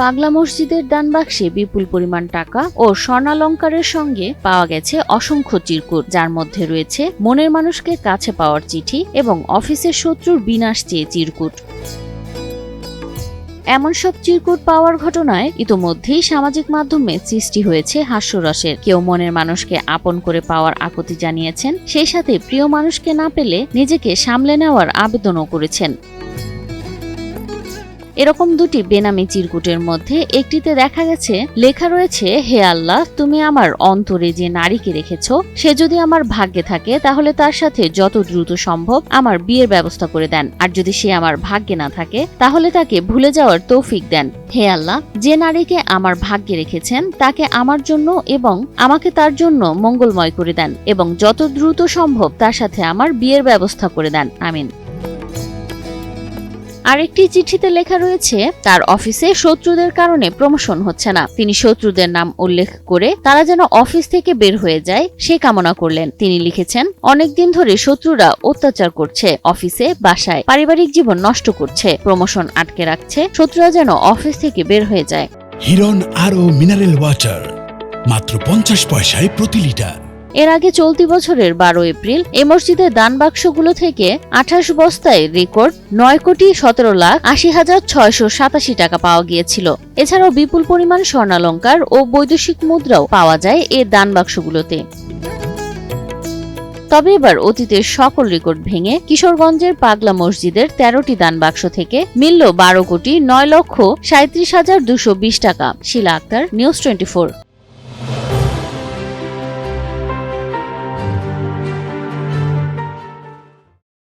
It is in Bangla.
পাগলা মসজিদের দান বাক্সে বিপুল পরিমাণ টাকা ও স্বর্ণালঙ্কারের সঙ্গে পাওয়া গেছে অসংখ্য চিরকুট, যার মধ্যে রয়েছে মনের মানুষকে কাছে পাওয়ার চিঠি এবং অফিসের শত্রুর বিনাশ চেয়ে চিরকুট। এমন সব চিরকুট পাওয়ার ঘটনায় ইতোমধ্যেই সামাজিক মাধ্যমে সৃষ্টি হয়েছে হাস্যরসের। কেউ মনের মানুষকে আপন করে পাওয়ার আকুতি জানিয়েছেন, সেই সাথে প্রিয় মানুষকে না পেলে নিজেকে সামলে নেওয়ার আবেদনও করেছেন। এরকম দুটি বেনামি চিরকুটের মধ্যে একটিতে দেখা গেছে, লেখা রয়েছে, হে আল্লাহ, তুমি আমার অন্তরে যে নারীকে রেখেছ, সে যদি আমার ভাগ্যে থাকে, তাহলে তার সাথে যত দ্রুত সম্ভব আমার বিয়ের ব্যবস্থা করে দেন। আর যদি সে আমার ভাগ্যে না থাকে, তাহলে তাকে ভুলে যাওয়ার তৌফিক দেন। হে আল্লাহ, যে নারীকে আমার ভাগ্যে রেখেছেন, তাকে আমার জন্য এবং আমাকে তার জন্য মঙ্গলময় করে দেন এবং যত দ্রুত সম্ভব তার সাথে আমার বিয়ের ব্যবস্থা করে দেন। আমিন। আরেকটি চিঠিতে লেখা রয়েছে, তার অফিসে শত্রুদের কারণে প্রমোশন হচ্ছে না। তিনি শত্রুদের নাম উল্লেখ করে তারা যেন অফিস থেকে বের হয়ে যায়, সে কামনা করলেন। তিনি লিখেছেন অনেকদিন ধরে শত্রুরা অত্যাচার করছে, অফিসে, বাসায়, পারিবারিক জীবন নষ্ট করছে, প্রমোশন আটকে রাখছে, শত্রুরা যেন অফিস থেকে বের হয়ে যায়। হিরন আরও মিনারেল ওয়াটার, মাত্র পঞ্চাশ পয়সায় প্রতি লিটার। এর আগে চলতি বছরের বারো এপ্রিল এ মসজিদের দান বাক্সগুলো থেকে আঠাশ বস্তায় রেকর্ড নয় কোটি সতেরো লাখ আশি হাজার ছয়শো সাতাশি টাকা পাওয়া গিয়েছিল। এছাড়াও বিপুল পরিমাণ স্বর্ণালঙ্কার ও বৈদেশিক মুদ্রাও পাওয়া যায় এ দান বাক্সগুলোতে। তবে এবার অতীতের সকল রেকর্ড ভেঙে কিশোরগঞ্জের পাগলা মসজিদের তেরোটি দান বাক্স থেকে মিলল বারো কোটি নয় লক্ষ সাঁত্রিশ হাজার দুশো বিশ টাকা। শিলা আক্তার, নিউজ টোয়েন্টি